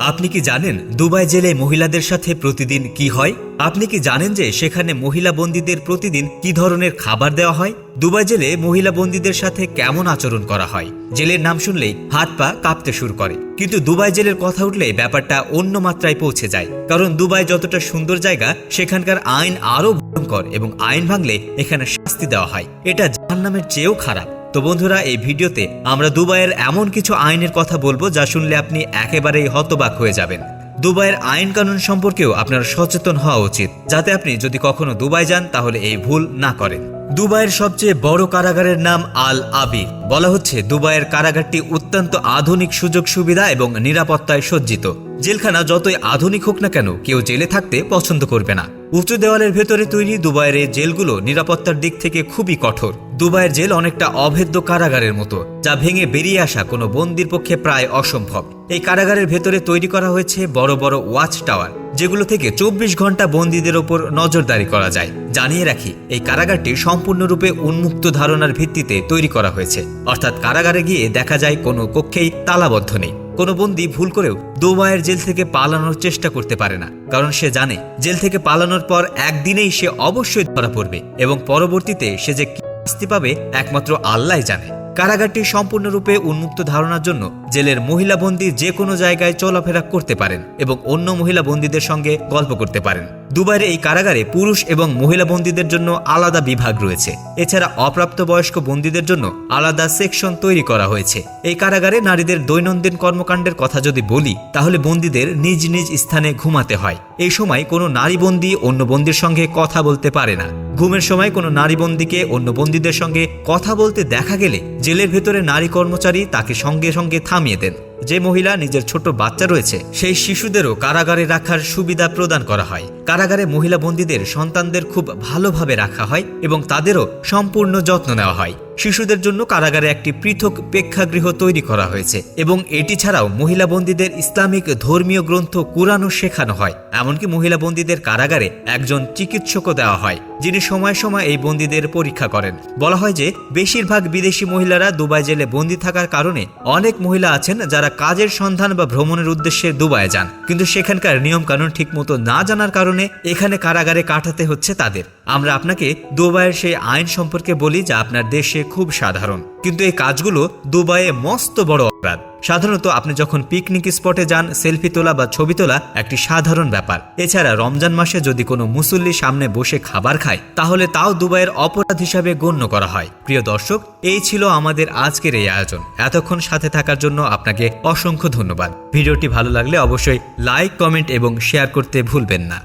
আপনি কি জানেন দুবাই জেলে মহিলাদের সাথে প্রতিদিন কি হয়? আপনি কি জানেন যে সেখানে মহিলা বন্দীদের প্রতিদিন কি ধরনের খাবার দেওয়া হয়? দুবাই জেলে মহিলা বন্দীদের সাথে কেমন আচরণ করা হয়? জেলের নাম শুনলেই হাত পা কাঁপতে শুরু করে। কিন্তু দুবাই জেলের কথা উঠলে ব্যাপারটা অন্য মাত্রায় পৌঁছে যায়। কারণ দুবাই যতটা সুন্দর জায়গা, সেখানকার আইন আরও ভয়ঙ্কর এবং আইন ভাঙলে এখানে শাস্তি দেওয়া হয়। এটা জাহান্নামের চেয়েও খারাপ। তো বন্ধুরা, এই ভিডিওতে আমরা দুবাইয়ের এমন কিছু আইনের কথা বলব যা শুনলে আপনি একেবারেই হতবাক হয়ে যাবেন। দুবাইয়ের আইন কানুন সম্পর্কেও আপনার সচেতন হওয়া উচিত, যাতে আপনি যদি কখনো দুবাই যান, তাহলে এই ভুল না করেন। দুবাইয়ের সবচেয়ে বড় কারাগারের নাম আল আবির বলা হচ্ছে, দুবাইয়ের কারাগারটি অত্যন্ত আধুনিক সুযোগ সুবিধা এবং নিরাপত্তায় সজ্জিত। জেলখানা যতই আধুনিক হোক না কেন, কেউ জেলে থাকতে পছন্দ করবে না। উঁচু দেওয়ালের ভেতরে তৈরি দুবাইয়ের এই জেলগুলো নিরাপত্তার দিক থেকে খুবই কঠোর। দুবাইয়ের জেল অনেকটা অভেদ্য কারাগারের মতো, যা ভেঙে বেরিয়ে আসা কোনো বন্দির পক্ষে প্রায় অসম্ভব। এই কারাগারের ভেতরে তৈরি করা হয়েছে বড় বড় ওয়াচ টাওয়ার, যেগুলো থেকে চব্বিশ ঘণ্টা বন্দীদের ওপর নজরদারি করা যায়। জানিয়ে রাখি, এই কারাগারটি সম্পূর্ণরূপে উন্মুক্ত ধারণার ভিত্তিতে তৈরি করা হয়েছে। অর্থাৎ কারাগারে গিয়ে দেখা যায় কোনো কক্ষেই তালাবদ্ধ নেই। কোনো বন্দি ভুল করেও দুবাইয়ের জেল থেকে পালানোর চেষ্টা করতে পারে না, কারণ সে জানে জেল থেকে পালানোর পর একদিনেই সে অবশ্যই ধরা পড়বে এবং পরবর্তীতে সে যে শাস্তি পাবে একমাত্র আল্লাহ জানে। কারাগারটি সম্পূর্ণরূপে উন্মুক্ত ধারণার জন্য জেলের মহিলা বন্দী যে কোনো জায়গায় চলাফেরা করতে পারেন এবং অন্য মহিলা বন্দীদের সঙ্গে গল্প করতে পারেন। দুবাইয়ের এই কারাগারে পুরুষ এবং মহিলা বন্দীদের জন্য আলাদা বিভাগ রয়েছে। এছাড়া অপ্রাপ্তবয়স্ক বন্দীদের জন্য আলাদা সেকশন তৈরি করা হয়েছে। এই কারাগারে নারীদের দৈনন্দিন কর্মকাণ্ডের কথা যদি বলি, তাহলে বন্দীদের নিজ নিজ স্থানে ঘুমাতে হয়। এই সময় কোনো নারী বন্দী অন্য বন্দির সঙ্গে কথা বলতে পারে না। ঘুমের সময় কোনো নারী বন্দীকে অন্য বন্দীদের সঙ্গে কথা বলতে দেখা গেলে জেলের ভেতরে নারী কর্মচারী তাকে সঙ্গে সঙ্গে থামিয়ে দেন। যে মহিলা নিজের ছোট বাচ্চা রয়েছে, সেই শিশুদেরও কারাগারে রাখার সুবিধা প্রদান করা হয়। কারাগারে মহিলা বন্দীদের সন্তানদের খুব ভালোভাবে রাখা হয় এবং তাদেরও সম্পূর্ণ যত্ন নেওয়া হয়। শিশুদের জন্য কারাগারে একটি পৃথক প্রেক্ষাগৃহ তৈরি করা হয়েছে এবং এটি ছাড়াও মহিলা বন্দীদের ইসলামিক ধর্মীয় গ্রন্থ কুরআনও শেখানো হয়। এমনকি মহিলা বন্দীদের কারাগারে একজন চিকিৎসকও দেওয়া হয়। যিনি সময় সময় এই বন্দীদের পরীক্ষা করেন। বলা হয় যে, বেশিরভাগ বিদেশি মহিলারা দুবাই জেলে বন্দী থাকার কারণে অনেক মহিলা আছেন যারা কাজের সন্ধান বা ভ্রমণের উদ্দেশ্যে দুবাই যান। কিন্তু সেখানকার নিয়মকানুন ঠিকমতো না জানার কারণে এখানে কারাগারে কাটাতে হচ্ছে তাদের। আমরা আপনাকে দুবাইয়ের সেই আইন সম্পর্কে বলি যা আপনার দেশে খুব সাধারণ। কিন্তু এই কাজগুলো দুবাইয়ে মস্ত বড় অপরাধ। সাধারণত আপনি যখন পিকনিক স্পটে যান, সেলফি তোলা বা ছবি তোলা একটি সাধারণ ব্যাপার। এছাড়া রমজান মাসে যদি কোনো মুসল্লি সামনে বসে খাবার খায়, তাহলে তাও দুবাইয়ের অপরাধ হিসাবে গণ্য করা হয়। প্রিয় দর্শক, এই ছিল আমাদের আজকের এই আয়োজন। এতক্ষণ সাথে থাকার জন্য আপনাকে অসংখ্য ধন্যবাদ। ভিডিওটি ভালো লাগলে অবশ্যই লাইক, কমেন্ট এবং শেয়ার করতে ভুলবেন না।